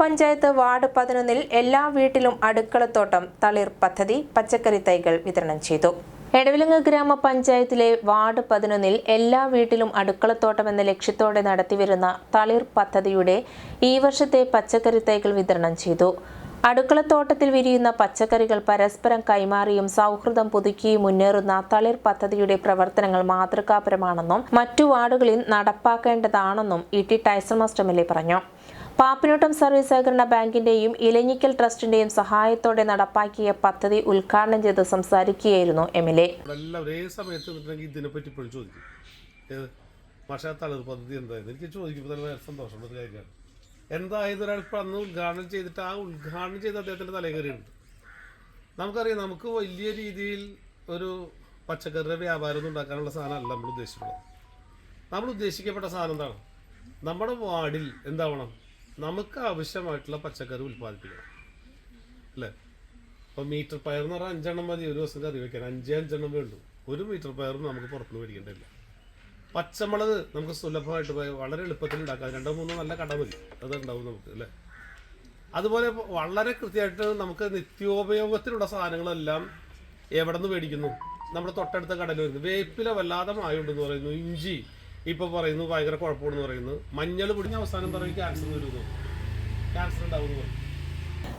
Panchayat ward പതിനൊന്നിൽ എല്ലാ വീട്ടിലും അടുക്കളത്തോട്ടം തളിർ പദ്ധതി പച്ചക്കറി തൈകൾ വിതരണം ചെയ്തു. എടവിലങ്ങ് ഗ്രാമപഞ്ചായത്തിലെ വാർഡ് പതിനൊന്നിൽ എല്ലാ വീട്ടിലും അടുക്കളത്തോട്ടം എന്ന ലക്ഷ്യത്തോടെ നടത്തിവരുന്ന തളിർ പദ്ധതിയുടെ ഈ വർഷത്തെ പച്ചക്കറി തൈകൾ വിതരണം ചെയ്തു. അടുക്കളത്തോട്ടത്തിൽ വിരിയുന്ന പച്ചക്കറികൾ പരസ്പരം കൈമാറിയും സൗഹൃദം പുതുക്കിയും മുന്നേറുന്ന തളിർ പദ്ധതിയുടെ പ്രവർത്തനങ്ങൾ മാതൃകാപരമാണെന്നും മറ്റു വാർഡുകളിൽ നടപ്പാക്കേണ്ടതാണെന്നും ഇ ടി ടൈസൺ മാസ്റ്റർ പറഞ്ഞു. പാപ്പിനോട്ടം സർവീസ് സഹകരണ ബാങ്കിന്റെയും ഇലഞ്ഞിക്കൽ ട്രസ്റ്റിന്റെയും സഹായത്തോടെ നടപ്പാക്കിയ പദ്ധതി ഉദ്ഘാടനം ചെയ്ത് സംസാരിക്കുകയായിരുന്നു എം എൽ എ. ഇതിനെപ്പറ്റി പദ്ധതി എന്തായിരുന്നു? എനിക്ക് ചോദിക്കുമ്പോൾ ഒരു കാര്യമാണ് എന്തായത് ഒരാൾ ഇപ്പം അന്ന് ഉദ്ഘാടനം ചെയ്തിട്ട് ആ ഉദ്ഘാടനം ചെയ്ത അദ്ദേഹത്തിന്റെ തലകറിയുണ്ട് നമുക്കറിയാം നമുക്ക് വലിയ രീതിയിൽ ഒരു പച്ചക്കറിയുടെ വ്യാപാരം ഒന്നും ഉണ്ടാക്കാനുള്ള സാധനമല്ല നമ്മൾ ഉദ്ദേശിക്കുന്നത് നമ്മൾ ഉദ്ദേശിക്കപ്പെട്ട സാധനം എന്താണ്? നമ്മുടെ വാർഡിൽ എന്താവണം? നമുക്ക് ആവശ്യമായിട്ടുള്ള പച്ചക്കറി ഉൽപ്പാദിപ്പിക്കണം. അല്ലേ? അപ്പോൾ മീറ്റർ പയർ എന്ന് പറഞ്ഞാൽ അഞ്ചെണ്ണം മതി ഒരു ദിവസം കറി വെക്കാൻ. അഞ്ചേ അഞ്ചെണ്ണം വേണ്ടു. ഒരു മീറ്റർ പയറും നമുക്ക് പുറത്തുനിന്ന് മേടിക്കേണ്ടില്ല പച്ചമുളക് നമുക്ക് സുലഭമായിട്ട് വളരെ എളുപ്പത്തിൽ ഉണ്ടാക്കാം. രണ്ടോ മൂന്നോ നല്ല കട മതി. അത് ഉണ്ടാവും നമുക്ക് അല്ലേ? അതുപോലെ വളരെ കൃത്യമായിട്ട് നമുക്ക് നിത്യോപയോഗത്തിലുള്ള സാധനങ്ങളെല്ലാം എവിടെ നിന്ന് മേടിക്കുന്നു? നമ്മുടെ തൊട്ടടുത്ത കടയിൽ വരുന്നു. വേപ്പില വല്ലാതെ മായുണ്ടെന്ന് പറയുന്നു. ഇഞ്ചി ഇപ്പൊ പറയുന്നു ഭയങ്കര കുഴപ്പമുണ്ടെന്ന് പറയുന്നു. മഞ്ഞൾ പിടിഞ്ഞ അവസാനം പറയും ക്യാൻസർ വരുന്നു ക്യാൻസർ ഉണ്ടാവുന്നു പറയും.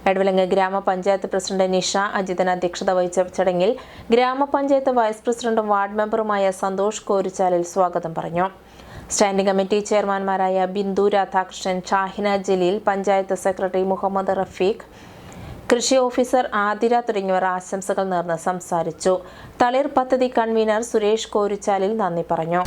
എടവിലങ്ങ് ഗ്രാമപഞ്ചായത്ത് പ്രസിഡന്റ് നിഷ അജിതൻ അധ്യക്ഷത വഹിച്ച ചടങ്ങിൽ ഗ്രാമപഞ്ചായത്ത് വൈസ് പ്രസിഡന്റും വാർഡ് മെമ്പറുമായ സന്തോഷ് കോരിച്ചാലിൽ സ്വാഗതം പറഞ്ഞു. സ്റ്റാൻഡിംഗ് കമ്മിറ്റി ചെയർമാൻമാരായ ബിന്ദു രാധാകൃഷ്ണൻ ഷാഹിന ജലീൽ പഞ്ചായത്ത് സെക്രട്ടറി മുഹമ്മദ് റഫീഖ് കൃഷി ഓഫീസർ ആതിര തുടങ്ങിയവർ ആശംസകൾ നേർന്ന് സംസാരിച്ചു. തളിർ പദ്ധതി കൺവീനർ സുരേഷ് കോരിച്ചാലിൽ നന്ദി പറഞ്ഞു.